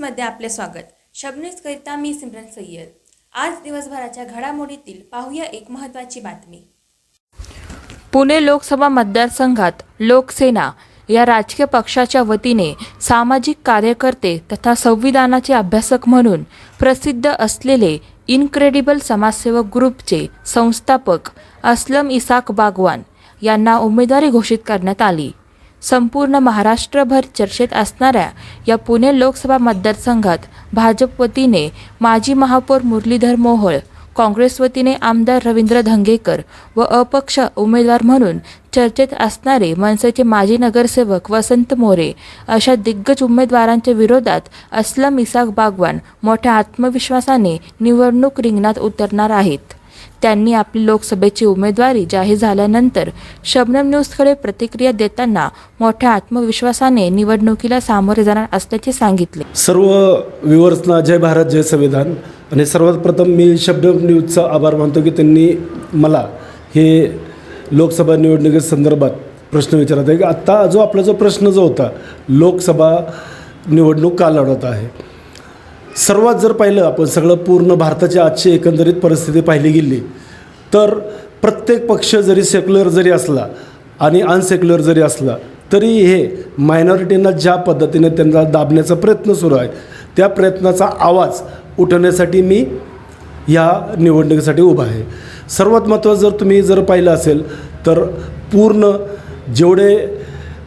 न्यूजमध्ये आपले स्वागत. शबन्यूजकरिता मी सिमरन सय्यद. आज दिवसभराच्या घडामोडीतील पाहूया एक महत्त्वाची बातमी. पुणे लोकसभा मतदारसंघात लोकसेना या राजकीय पक्षाच्या वतीने सामाजिक कार्यकर्ते तथा संविधानाचे अभ्यासक म्हणून प्रसिद्ध असलेले इनक्रेडिबल समाजसेवक ग्रुपचे संस्थापक असलम इसाक बागवान यांना उमेदवारी घोषित करण्यात आली. संपूर्ण महाराष्ट्रभर चर्चेत असणाऱ्या या पुणे लोकसभा मतदारसंघात भाजप वतीने माजी महापौर मुरलीधर मोहोळ काँग्रेस वतीने आमदार रवींद्र धंगेकर व अपक्ष उमेदवार म्हणून चर्चेत असणारे मनसेचे माजी नगरसेवक वसंत मोरे अशा दिग्गज उमेदवारांच्या विरोधात असलम इसाक बागवान मोठ्या आत्मविश्वासाने निवडणूक रिंगणात उतरणार आहेत. त्यांनी आपली लोकसभेची उमेदवारी जाहीर झाल्यानंतर शबनम न्यूजकडे प्रतिक्रिया देताना मोठ्या आत्मविश्वासाने निवडणुकीला सामोरे जाणार असल्याचे सांगितले. सर्व व्ह्युअर्सना जय भारत जय संविधान. आणि सर्वात प्रथम मी शबनम न्यूजचा आभार मानतो की त्यांनी मला हे लोकसभा निवडणुकी संदर्भात प्रश्न विचारत आहे. की आत्ता जो आपला जो प्रश्न जो होता लोकसभा निवडणूक का लढवत आहे. सर्वात जर पाहिलं आपण सगळं पूर्ण भारताची आजची एकंदरीत परिस्थिती पाहिली गेली तर प्रत्येक पक्ष जरी सेक्युलर जरी असला आणि अनसेक्युलर जरी असला तरी हे मायनॉरिटींना ज्या पद्धतीने त्यांना दाबण्याचा प्रयत्न सुरू आहे त्या प्रयत्नाचा आवाज उठवण्यासाठी मी या निवडणुकीसाठी उभा आहे. सर्वात महत्त्वाचं जर तुम्ही जर पाहिलं असेल तर पूर्ण जेवढे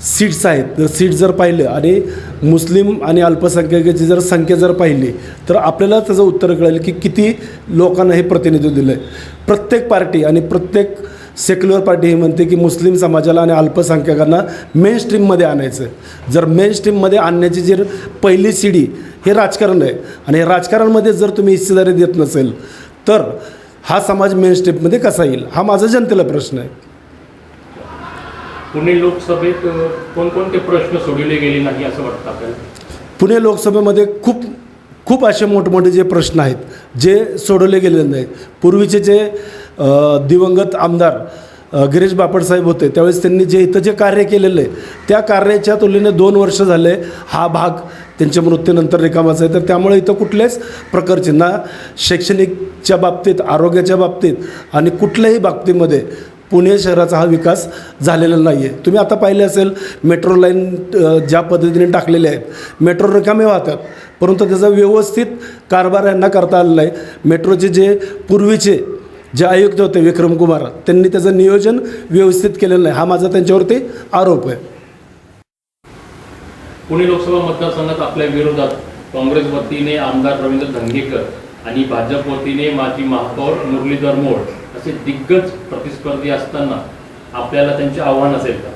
सीट्स आहेत. जर सीट जर पाहिलं आणि मुस्लिम आणि अल्पसंख्याकाची जर संख्या जर पाहिली तर आपल्याला त्याचं उत्तर कळेल की किती लोकांना हे प्रतिनिधित्व दिलं आहे प्रत्येक पार्टी आणि प्रत्येक सेक्युलर पार्टी हे म्हणते की मुस्लिम समाजाला आणि अल्पसंख्याकांना मेन स्ट्रीममध्ये आणायचं आहे. जर मेन स्ट्रीममध्ये आणण्याची जी पहिली शिडी हे राजकारण आहे आणि हे राजकारणामध्ये जर तुम्ही हिस्सेदारी देत नसेल तर हा समाज मेन स्ट्रीममध्ये कसा येईल? हा माझा जनतेला प्रश्न आहे. पुणे लोकसभेत कोणकोणते प्रश्न सोडवले गेले नाही असं वाटतं आपल्याला? पुणे लोकसभेमध्ये खूप खूप असे मोठमोठे जे प्रश्न आहेत जे सोडवले गेलेले नाहीत. पूर्वीचे जे दिवंगत आमदार गिरीश बापटसाहेब होते त्यावेळेस त्यांनी जे इथं जे कार्य केलेलं आहे त्या कार्याच्या तुलनेने दोन वर्ष झाले हा भाग त्यांच्या मृत्यूनंतर रिकामाचा आहे. तर त्यामुळे इथं कुठल्याच प्रकारचे ना शैक्षणिकच्या बाबतीत आरोग्याच्या बाबतीत आणि कुठल्याही बाबतीमध्ये पुणे शहराचा हा विकास झालेला नाही आहे तुम्ही आता पाहिले असेल मेट्रो लाईन ज्या पद्धतीने टाकलेले आहेत मेट्रो रिकामे वाहतात. परंतु त्याचा व्यवस्थित कारभार यांना करता आलेला आहे मेट्रोचे जे पूर्वीचे जे आयुक्त होते विक्रम कुमार त्यांनी त्याचं नियोजन व्यवस्थित केलेलं नाही. हा माझा त्यांच्यावरती आरोप आहे. पुणे लोकसभा मतदारसंघात आपल्या विरोधात काँग्रेस वतीने आमदार रवींद्र धंगेकर आणि भाजप वतीने माजी महापौर मुरलीधर मोड असे दिग्गज प्रतिस्पर्धी असताना आपल्याला त्यांचे आव्हान असेल का?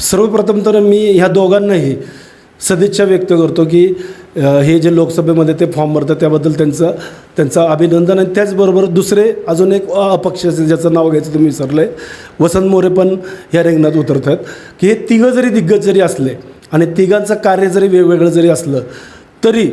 सर्वप्रथम तर मी ह्या दोघांनाही सदिच्छा व्यक्त करतो की हे जे लोकसभेमध्ये ते फॉर्म भरतात त्याबद्दल त्यांचं त्यांचं अभिनंदन आणि त्याचबरोबर दुसरे अजून एक अपक्ष असेल ज्याचं नाव घ्यायचं तुम्ही विसरलं आहे वसंत मोरे पण ह्या रिंगणात उतरत आहेत की हे तिघं जरी दिग्गज जरी असले आणि तिघांचं कार्य जरी वेगवेगळं जरी असलं तरी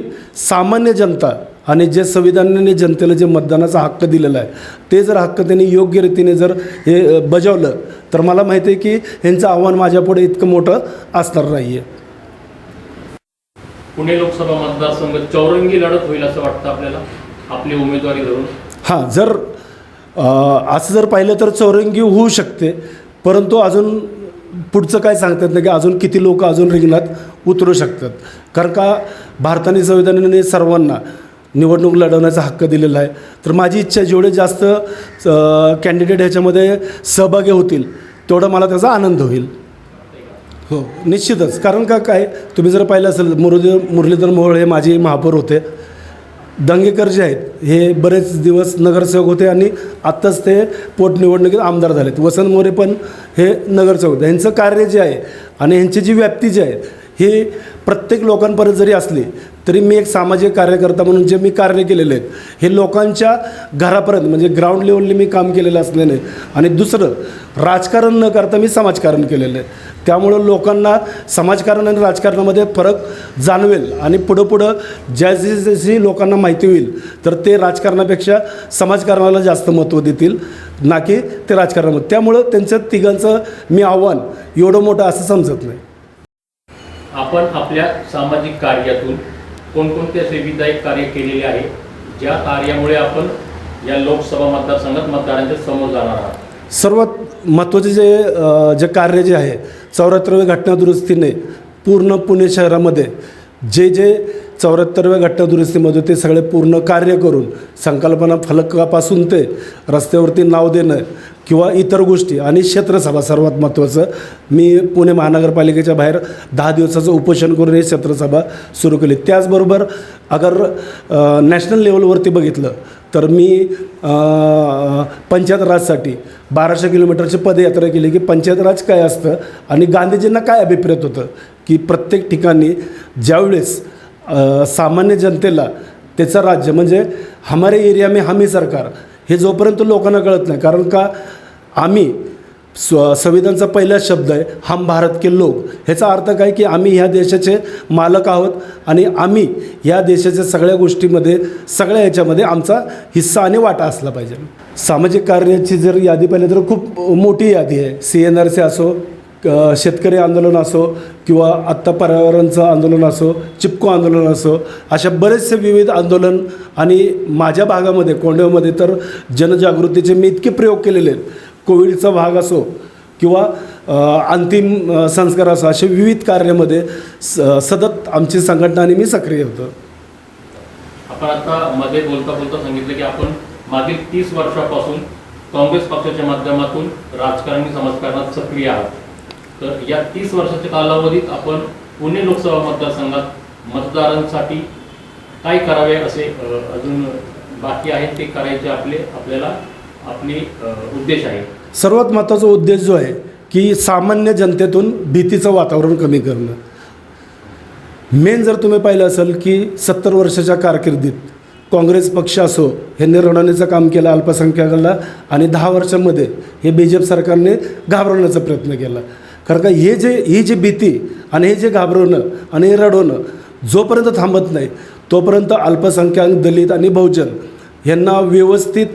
सामान्य जनता आणि जे संविधानाने जनतेला जे मतदानाचा हक्क दिलेला आहे ते जर हक्क त्यांनी योग्य रीतीने जर हे बजावलं तर मला माहिती आहे की ह्यांचं आव्हान माझ्यापुढे इतकं मोठं असणार नाही आहे पुणे लोकसभा मतदारसंघ चौरंगी लढत होईल असं वाटतं आपल्याला? आपली उमेदवारी धरून? हां जर असं जर पाहिलं तर चौरंगी होऊ शकते परंतु अजून पुढचं काय सांगता येत नाही की अजून किती लोक अजून रिंगणात उतरू शकतात. कारण का भारताने संविधानाने सर्वांना निवडणूक लढवण्याचा हक्क दिलेला आहे. तर माझी इच्छा जेवढे जास्त कॅन्डिडेट ह्याच्यामध्ये सहभागी होतील तेवढा मला त्याचा आनंद होईल. हो निश्चितच. कारण का काय? तुम्ही जर पाहिलं असेल मुरली मुरलीधर मोहोळ हे माझे महापौर होते. दंगेकर जे आहेत हे बरेच दिवस नगरसेवक होते आणि आत्ताच ते पोटनिवडणुकीत आमदार झालेत. वसंत मोरे पण हे नगरसेवक होते. ह्यांचं कार्य जे आहे आणि ह्यांची जी व्याप्ती जी आहे हे प्रत्येक लोकांपर्यंत जरी असली तरी मी एक सामाजिक कार्यकर्ता म्हणून जे मी कार्य केलेले आहेत हे लोकांच्या घरापर्यंत म्हणजे ग्राउंड लेवलने मी काम केलेलं असल्याने आणि दुसरं राजकारण न करता मी समाजकारण केलेलं आहे. त्यामुळं लोकांना समाजकारण आणि राजकारणामध्ये फरक जाणवेल आणि पुढं पुढं जशी जशी लोकांना माहिती होईल तर ते राजकारणापेक्षा समाजकारणाला जास्त महत्त्व देतील ना की ते राजकारणामध्ये. त्यामुळं त्यांचं तिघांचं मी आव्हान एवढं मोठं असं समजत नाही. आपण आपल्या सामाजिक कार्यातून कोणकोणते सेविदायक कार्य केलेले आहे ज्या कार्यामुळे आपण या लोकसभा मतदारसंघात मतदारांच्या समोर जाणार आहात? सर्वात महत्त्वाचे जे अ, जे कार्य जे आहे चौऱ्याहत्तरव्या घटनादुरुस्तीने पूर्ण पुणे शहरामध्ये जे जे चौऱ्याहत्तरव्या घटनादुरुस्तीमध्ये ते सगळे पूर्ण कार्य करून संकल्पना फलकापासून ते रस्त्यावरती नाव देणं किंवा इतर गोष्टी आणि क्षेत्रसभा सर्वात महत्त्वाचं मी पुणे महानगरपालिकेच्या बाहेर दहा दिवसाचं उपोषण करून ही क्षेत्रसभा सुरू केली. त्याचबरोबर अगर नॅशनल लेवलवरती बघितलं तर मी पंचायत राजसाठी बाराशे किलोमीटरची पदयात्रा केली की पंचायत राज काय असतं आणि गांधीजींना काय अभिप्रेत होतं की प्रत्येक ठिकाणी ज्यावेळेस सामान्य जनतेला त्याचं राज्य म्हणजे हमारे एरिया में हमी सरकार हे जोपर्यंत लोकांना कळत नाही कारण का आम्ही स्व संविधानचा पहिला शब्द आहे हम भारत के लोक ह्याचा अर्थ काय की आम्ही ह्या देशाचे मालक आहोत आणि आम्ही ह्या देशाच्या सगळ्या गोष्टीमध्ये सगळ्या ह्याच्यामध्ये आमचा हिस्सा आणि वाटा असला पाहिजे. सामाजिक कार्याची जर यादी पाहिली तर खूप मोठी यादी आहे. सी एन आर सी असो शेतकरी आंदोलन असो किंवा आत्ता पर्यावरणचं आंदोलन असो चिपको आंदोलन असो अशा बरेचसे विविध आंदोलन आणि माझ्या भागामध्ये कोंडवमध्ये तर जनजागृतीचे मी इतके प्रयोग केलेले आहेत. कोविडचा भाग असो किंवा अंतिम संस्कार असो असे विविध कार्यामध्ये स सतत आमची संघटना आणि मी सक्रिय होतो. आपण आता मध्ये बोलता बोलता सांगितलं की आपण मागील तीस वर्षापासून काँग्रेस पक्षाच्या माध्यमातून राजकारणी समाजकारणात सक्रिय आहात. तर या तीस वर्षाच्या कालावधीत आपण पुणे लोकसभा मतदारसंघात मतदारांसाठी काय करावे असे अजून बाकी आहेत ते करायचे आपले आपल्याला आपले उद्देश आहे. सर्वात महत्त्वाचा उद्देश जो आहे की सामान्य जनतेतून भीतीचं वातावरण कमी करणं. मेन जर तुम्ही पाहिलं असेल की सत्तर वर्षाच्या कारकिर्दीत काँग्रेस पक्ष असो ह्यांनी रडवण्याचं काम केलं अल्पसंख्याकाला आणि दहा वर्षांमध्ये हे बी जे पी सरकारने घाबरवण्याचा प्रयत्न केला. कारण का हे जे ही जी भीती आणि हे जे घाबरवणं आणि हे रडवणं जोपर्यंत थांबत नाही तोपर्यंत अल्पसंख्याक दलित आणि बहुजन यांना व्यवस्थित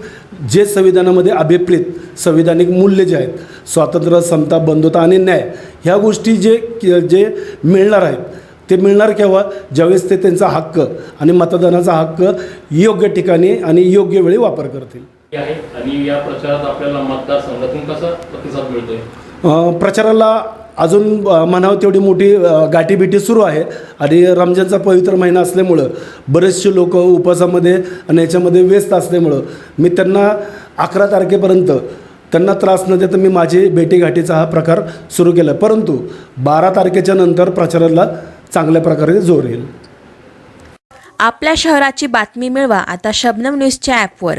जे संविधानामध्ये अभिप्रेत संविधानिक मूल्य जे आहेत स्वातंत्र्य समता बंधुता आणि न्याय ह्या गोष्टी जे जे मिळणार आहेत ते मिळणार केव्हा? ज्यावेळेस ते त्यांचा हक्क आणि मतदानाचा हक्क योग्य ठिकाणी आणि योग्य वेळी वापर करतील. आणि या प्रचारात आपल्याला मतदारसंघातून कसा प्रतिसाद मिळतोय? प्रचाराला अजून म्हणावं तेवढी मोठी अ, गाठीबिटी सुरू आहे. आणि रमजानचा पवित्र महिना असल्यामुळं बरेचसे लोक उपवासामध्ये आणि याच्यामध्ये व्यस्त असल्यामुळं मी त्यांना अकरा तारखेपर्यंत त्यांना त्रास न देता मी माझी भेटीगाठीचा हा प्रकार सुरू केला. परंतु बारा तारखेच्या नंतर प्रचाराला चांगल्या प्रकारे जोर येईल. आपल्या शहराची बातमी मिळवा आता शबनम न्यूजच्या ॲपवर.